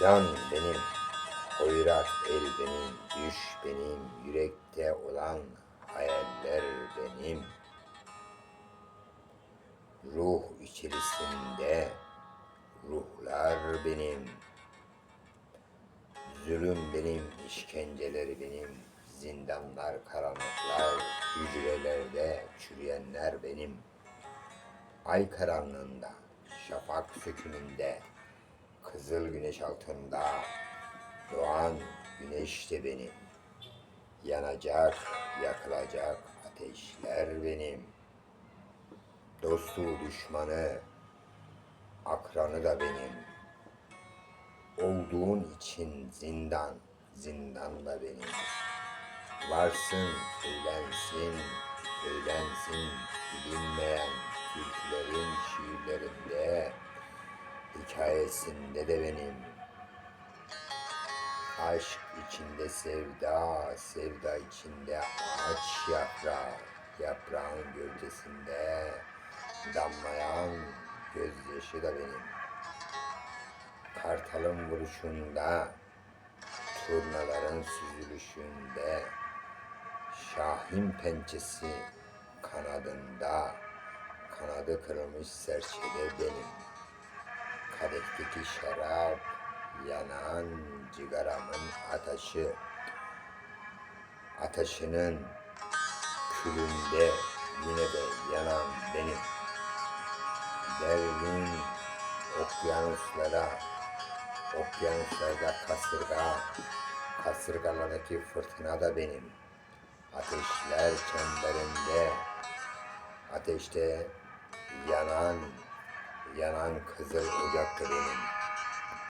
Can benim, hoyrat el benim, düş benim, yürekte olan hayaller benim. Ruh içerisinde ruhlar benim. Zulüm benim, işkenceleri benim, zindanlar, karanlıklar, hücrelerde çürüyenler benim. Ay karanlığında, şafak sökümünde, kızıl güneş altında doğan güneş de benim. Yanacak, yakılacak ateşler benim. Dostu, düşmanı, akranı da benim. Olduğun için zindan, zindan da benim. Varsın, söylensin, söylensin, bilinmeyen hikayesinde de benim. Aşk içinde sevda, sevda içinde ağaç yaprağı, yaprağın gövdesinde damlayan gözyaşı da benim. Kartalın vuruşunda, turnaların süzülüşünde, Şahin pençesi kanadında, kanadı kırılmış serçede benim. Kadehteki şarap, yanan cigaramın ateşi, ateşinin külünde yine de yanan benim. Dergin okyanuslara, okyanuslarda kasırga, kasırgalardaki fırtına da benim. Ateşler çemberinde, ateşte yanan, yanan kızıl ocak benim.